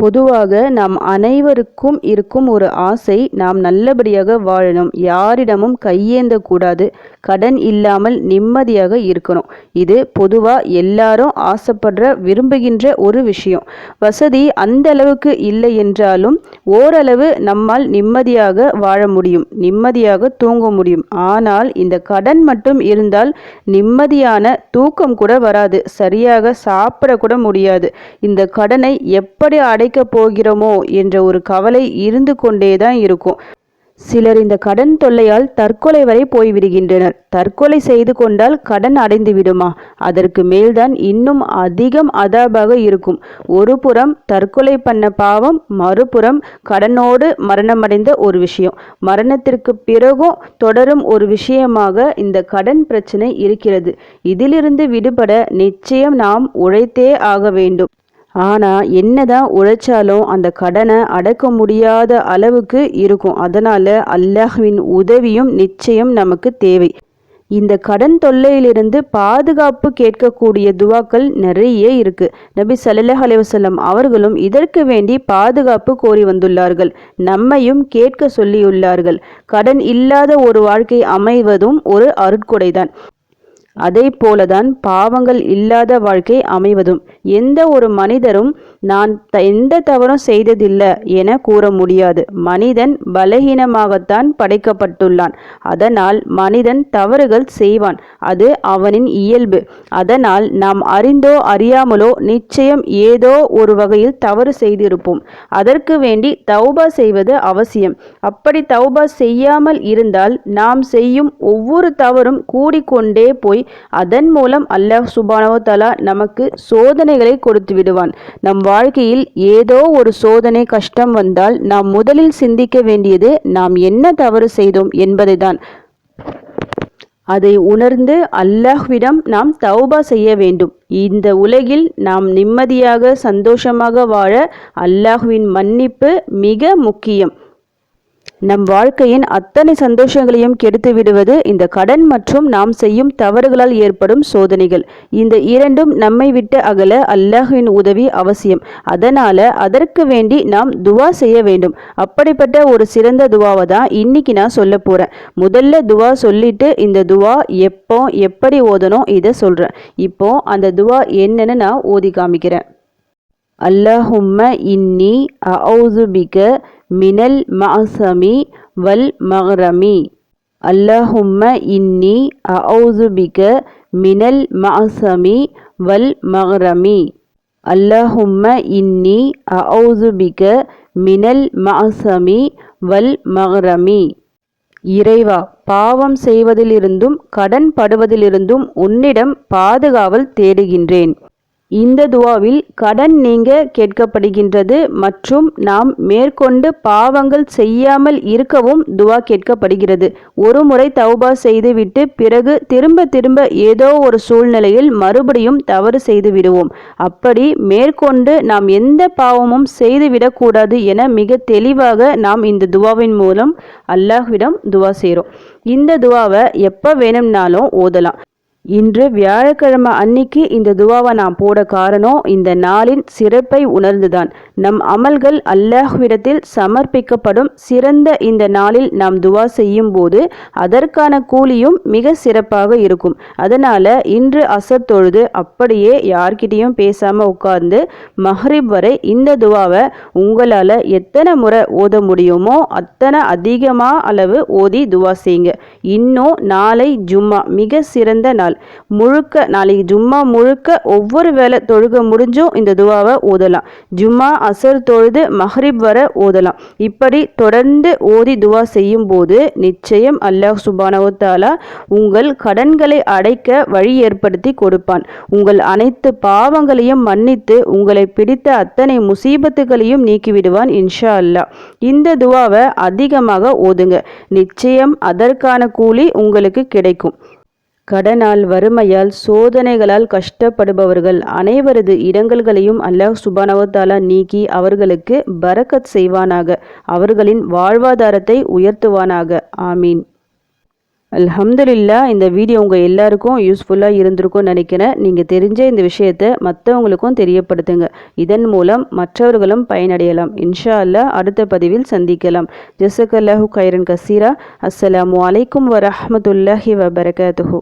பொதுவாக நாம் அனைவருக்கும் இருக்கும் ஒரு ஆசை நாம் நல்லபடியாக வாழணும். யாரிடமும் கையேந்தக்கூடாது. கடன் இல்லாமல் நிம்மதியாக இருக்கணும். இது பொதுவாக எல்லாரும் ஆசைப்படுற விரும்புகின்ற ஒரு விஷயம். வசதி அந்த அளவுக்கு இல்லை என்றாலும் ஓரளவு நம்மால் நிம்மதியாக வாழ முடியும். நிம்மதியாக தூங்க முடியும். ஆனால் இந்த கடன் மட்டும் இருந்தால் நிம்மதியான தூக்கம் கூட வராது. சரியாக சாப்பிட கூட முடியாது. இந்த கடனை எப்படி அடை அடைக்கப் போகிறோமோ என்ற ஒரு கவலை இருந்து கொண்டே தான் இருக்கும். சிலர் இந்த கடன் தொல்லையால் தற்கொலை வரை போய்விடுகின்றனர். தற்கொலை செய்து கொண்டால் கடன் அடைந்து விடுமா? அதற்கு மேல்தான் இன்னும் அதிகம் அதாபாக இருக்கும். ஒரு புறம் தற்கொலை பண்ண பாவம் மறுபுறம் கடனோடு மரணமடைந்த ஒரு விஷயம். மரணத்திற்கு பிறகும் தொடரும் ஒரு விஷயமாக இந்த கடன் பிரச்சனை இருக்கிறது. இதிலிருந்து விடுபட நிச்சயம் நாம் உழைத்தே ஆக வேண்டும். ஆனால் என்னதான் உழைச்சாலும் அந்த கடனை அடக்க முடியாத அளவுக்கு இருக்கும். அதனால் அல்லாஹ்வின் உதவியும் நிச்சயம் நமக்கு தேவை. இந்த கடன் தொல்லையிலிருந்து பாதுகாப்பு கேட்கக்கூடிய துவாக்கள் நிறைய இருக்கு. நபி சல்லாஹ் அலைவசல்லம் அவர்களும் இதற்கு வேண்டி பாதுகாப்பு கோரி வந்துள்ளார்கள். நம்மையும் கேட்க சொல்லியுள்ளார்கள். கடன் இல்லாத ஒரு வாழ்க்கை அமைவதும் ஒரு அருட்கொடைதான். அதை போலதான் பாவங்கள் இல்லாத வாழ்க்கை அமைவதும். எந்த ஒரு மனிதரும் நான் எந்த தவறும் செய்ததில்லை என கூற முடியாது. மனிதன் பலகீனமாகத்தான் படைக்கப்பட்டுள்ளான். அதனால் மனிதன் தவறுகள் செய்வான். அது அவனின் இயல்பு. அதனால் நாம் அறிந்தோ அறியாமலோ நிச்சயம் ஏதோ ஒரு வகையில் தவறு செய்திருப்போம். அதற்கு வேண்டி தௌபா செய்வது அவசியம். அப்படி தௌபா செய்யாமல் இருந்தால் நாம் செய்யும் ஒவ்வொரு தவறும் கூடிக்கொண்டே போய் அதன் மூலம் அல்லாஹ் சுபானவ தலா நமக்கு சோதனைகளை கொடுத்து விடுவான். நம் வாழ்க்கையில் ஏதோ ஒரு சோதனை கஷ்டம் வந்தால் நாம் முதலில் சிந்திக்க வேண்டியது நாம் என்ன தவறு செய்தோம் என்பதை தான் அதை உணர்ந்து அல்லாஹ்விடம் நாம் தௌபா செய்ய வேண்டும். இந்த உலகில் நாம் நிம்மதியாக சந்தோஷமாக வாழ அல்லாஹ்வின் மன்னிப்பு மிக முக்கியம். நம் வாழ்க்கையின் அத்தனை சந்தோஷங்களையும் கெடுத்து விடுவது இந்த கடன் மற்றும் நாம் செய்யும் தவறுகளால் ஏற்படும் சோதனைகள். இந்த இரண்டும் நம்மை விட்டு அகல அல்லாஹின் உதவி அவசியம். அதனால அதற்கு வேண்டி நாம் துவா செய்ய வேண்டும். அப்படிப்பட்ட ஒரு சிறந்த துவாவை தான் இன்னைக்கு நான் சொல்ல போறேன். முதல்ல துவா சொல்லிட்டு இந்த துவா எப்போ எப்படி ஓதணும் இதை சொல்றேன். இப்போ அந்த துவா என்னன்னு நான் ஓதி காமிக்கிறேன். அல்லாஹும்ம இன்னி அவுதுபிக மினல் மஅசமி வல் மஹ்ரமி. அல்லாஹும்ம இன்னி அவுதுபிக மினல் மஅசமி வல் மஹ்ரமி. அல்லாஹும்ம இன்னி அவுதுபிக மினல் மஅசமி வல் மஹ்ரமி. இறைவா பாவம் செய்வதிலிருந்தும் கடன் படுவதிலிருந்தும் உன்னிடம் பாதுகாவல் தேடுகின்றேன். இந்த துவாவில் கடன் நீங்க கேட்கப்படுகின்றது மற்றும் நாம் மேற்கொண்டு பாவங்கள் செய்யாமல் இருக்கவும் துவா கேட்கப்படுகிறது. ஒரு முறை தௌபா செய்துவிட்டு பிறகு திரும்ப திரும்ப ஏதோ ஒரு சூழ்நிலையில் மறுபடியும் தவறு செய்து விடுவோம். அப்படி மேற்கொண்டு நாம் எந்த பாவமும் செய்துவிடக்கூடாது என மிக தெளிவாக நாம் இந்த துவாவின் மூலம் அல்லாஹ்விடம் துவா செய்கிறோம் இந்த துவாவை எப்போ வேணும்னாலும் ஓதலாம். இன்று வியாழக்கிழமை அன்னைக்கு இந்த துவாவை நான் போட காரணம் இந்த நாளின் சிறப்பை உணர்ந்துதான். நம் அமல்கள் அல்லாஹ்விடத்தில் சமர்ப்பிக்கப்படும் சிறந்த இந்த நாளில் நாம் துவா செய்யும் போது அதற்கான கூலியும் மிக சிறப்பாக இருக்கும். அதனால இன்று அசர் தொழுது அப்படியே யார்கிட்டையும் பேசாம உட்கார்ந்து மஹ்ரிப் வரை இந்த துவாவை உங்களால் எத்தனை முறை ஓத முடியுமோ அத்தனை அதிகமாக அளவு ஓதி துவா செய்யுங்க. இன்னும் நாளை ஜும்மா மிக சிறந்த நாள். நாள் முழுக்க நாளைக்கு ஜும்மா முழுக்க ஒவ்வொரு வேலை தொழுக முடிஞ்சும் இந்த துவாவை ஓதலாம். ஜும்மா அசர் தொழுது மஹ்ரிப் வர ஓதலாம். இப்படி தொடர்ந்து ஓதி துவா செய்யும் போது நிச்சயம் அல்லாஹ் சுபானவத்தாலா உங்கள் கடன்களை அடைக்க வழி ஏற்படுத்தி கொடுப்பான். உங்கள் அனைத்து பாவங்களையும் மன்னித்து உங்களை பிடித்த அத்தனை முசீபத்துகளையும் நீக்கிவிடுவான் இன்ஷா அல்லா இந்த துவாவை அதிகமாக ஓதுங்க. நிச்சயம் அதற்கான கூலி உங்களுக்கு கிடைக்கும். கடனால் வறுமையால் சோதனைகளால் கஷ்டப்படுபவர்கள் அனைவரது இடங்கல்களையும் அல்லாஹ் சுபானவத்தாலா நீக்கி அவர்களுக்கு பரக்கத் செய்வானாக. அவர்களின் வாழ்வாதாரத்தை உயர்த்துவானாக. ஆமீன். அல்ஹம்துலில்லா இந்த வீடியோ உங்கள் எல்லாருக்கும் யூஸ்ஃபுல்லாக இருந்திருக்கும்னு நினைக்கிறேன். நீங்கள் தெரிஞ்ச இந்த விஷயத்தை மற்றவங்களுக்கும் தெரியப்படுத்துங்க. இதன் மூலம் மற்றவர்களும் பயனடையலாம். இன்ஷா அல்லா அடுத்த பதிவில் சந்திக்கலாம். ஜெசக் அல்லாஹு கைரன் கசீரா. அஸ்ஸலாமு அலைக்கும் வரஹமத்துல்லாஹி வபரகாத்துஹூ.